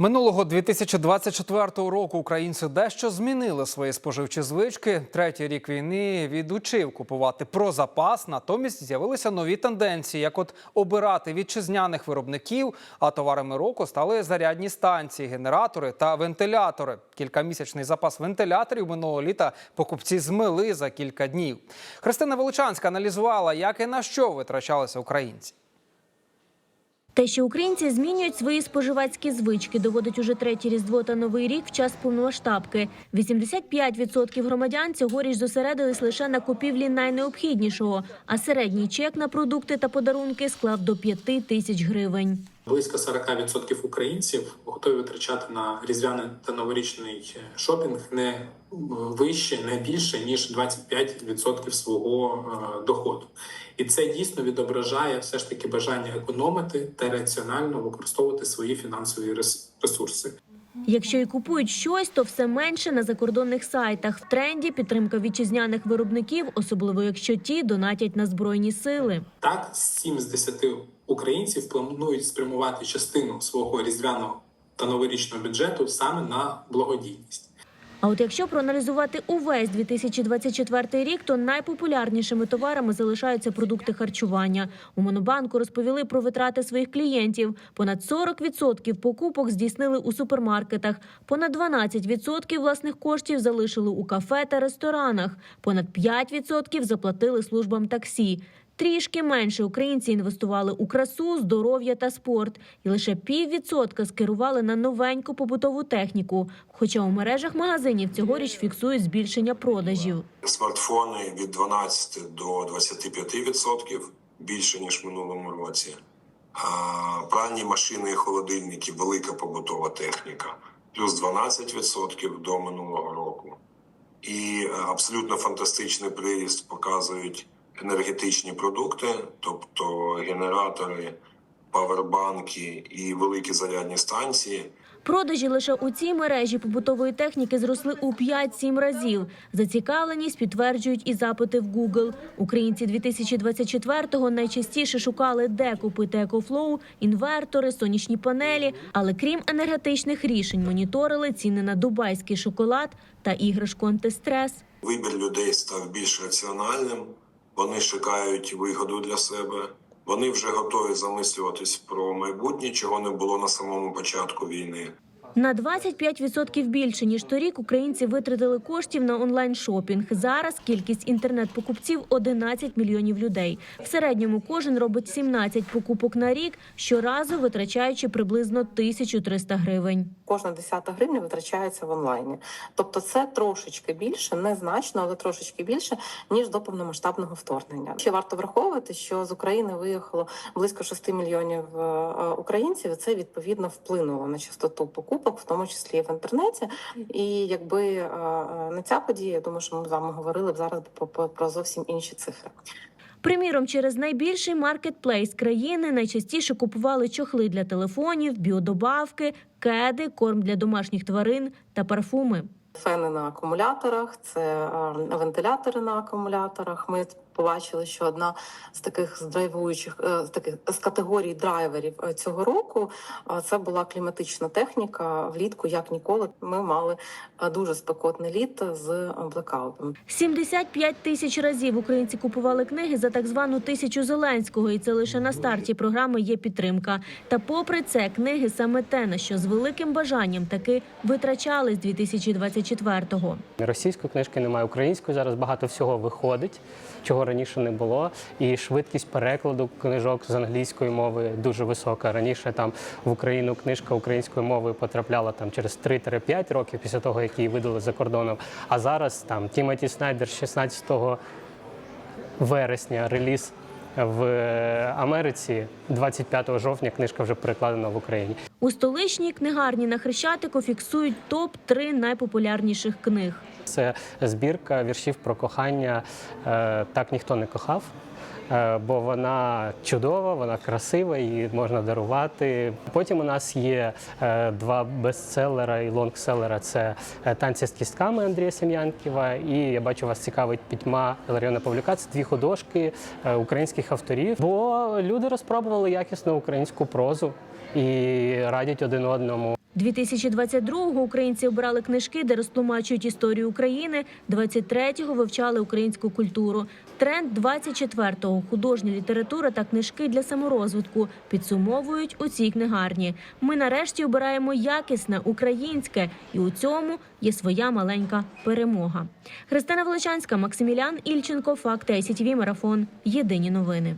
Минулого 2024 року українці дещо змінили свої споживчі звички. Третій рік війни відучив купувати про запас. Натомість з'явилися нові тенденції, як от обирати вітчизняних виробників. А товарами року стали зарядні станції, генератори та вентилятори. Кількамісячний запас вентиляторів минулого літа покупці змили за кілька днів. Христина Величанська аналізувала, як і на що витрачалися українці. Те, що українці змінюють свої споживацькі звички, доводить уже третє різдво та новий рік в час повномасштабки. 85% громадян цьогоріч зосередились лише на купівлі найнеобхіднішого, а середній чек на продукти та подарунки склав до 5 тисяч гривень. Близько 40% українців готові витрачати на різдвяний та новорічний е, шопінг не е, вище, не більше ніж 25% свого е, доходу. І це дійсно відображає все ж таки бажання економити та раціонально використовувати свої фінансові рес- ресурси. Якщо і купують щось, то все менше на закордонних сайтах. В тренді підтримка вітчизняних виробників, особливо якщо ті донатять на збройні сили. Так, 7 з 10 українців планують спрямувати частину свого різдвяного та новорічного бюджету саме на благодійність. А от якщо проаналізувати увесь 2024 рік, то найпопулярнішими товарами залишаються продукти харчування. У Монобанку розповіли про витрати своїх клієнтів. Понад 40% покупок здійснили у супермаркетах, понад 12% власних коштів залишили у кафе та ресторанах, понад 5% заплатили службам таксі. Трішки менше українці інвестували у красу, здоров'я та спорт, і лише піввідсотка скерували на новеньку побутову техніку. Хоча у мережах магазинів цьогоріч фіксують збільшення продажів. Смартфони від 12 до 25% більше ніж в минулому році. Пральні машини і холодильники, велика побутова техніка, плюс 12% до минулого року. І е, абсолютно фантастичний приріст показують енергетичні продукти, тобто генератори, павербанки і великі зарядні станції. Продажі лише у цій мережі побутової техніки зросли у 5-7 разів. Зацікавленість підтверджують і запити в Google. Українці 2024-го найчастіше шукали, де купити екофлоу, інвертори, сонячні панелі. Але крім енергетичних рішень, моніторили ціни на дубайський шоколад та іграшку антистрес. Вибір людей став більш раціональним. Вони шукають вигоду для себе. Вони вже готові замислюватись про майбутнє, чого не було на самому початку війни. На 25% більше ніж торік українці витратили коштів на онлайн-шопінг. Зараз кількість інтернет-покупців 11 мільйонів людей. В середньому кожен робить 17 покупок на рік, щоразу витрачаючи приблизно 1300 гривень. Кожна десята гривня витрачається в онлайні. Тобто це трошечки більше, незначно, але трошечки більше, ніж до повномасштабного вторгнення. Ще варто враховувати, що з України виїхало близько 6 мільйонів е, українців. і Це відповідно вплинуло на частоту покупок, в тому числі і в інтернеті. І якби е, е, не ця подія, я думаю, що ми з вами говорили б зараз про, про- про зовсім інші цифри. Приміром, через найбільший маркетплейс країни найчастіше купували чохли для телефонів, біодобавки, кеди, корм для домашніх тварин та парфуми. Фени на акумуляторах, це е, вентилятори на акумуляторах. Ми побачили, що одна з таких з драйвуючих е, з таких з категорій драйверів е, цього року це була кліматична техніка. Влітку як ніколи. Ми мали е, дуже спекотне літо з блекаутом. 75 тисяч разів українці купували книги за так звану тисячу Зеленського, і це лише на старті програми є підтримка. Та попри це, книги саме те, на що з великим бажанням таки витрачали з 2024-го. Російської книжки немає, української зараз багато всього виходить, чого раніше не було. І швидкість перекладу книжок з англійської мови дуже висока. Раніше там в Україну книжка українською мовою потрапляла там через 3-5 років після того, як її видали за кордоном. А зараз там Тімоті Снайдер 16 вересня реліз в Америці. 25 жовтня книжка вже перекладена в Україні. У столичній книгарні на Хрещатику фіксують топ 3 найпопулярніших книг. це збірка віршів про кохання е, Так ніхто не кохав. Е, Бо вона чудова, вона красива, її можна дарувати. Потім у нас є е, два бестселера і лонгселера: це танці з кістками Андрія Сем'янківа. І я бачу, вас цікавить пітьма Іларіона Павлюка. Це дві художки українських авторів. Бо люди розпробували якісну українську прозу і радять один одному. 2022-го українці обрали книжки, де розтлумачують історію України. 23-го вивчали українську культуру. Тренд 24-го – художня література та книжки для саморозвитку. Підсумовують у цій книгарні. Ми нарешті обираємо якісне, українське. І у цьому є своя маленька перемога. Христина Величанська, Максимілян Ільченко, Факти ICTV, Марафон. Єдині новини.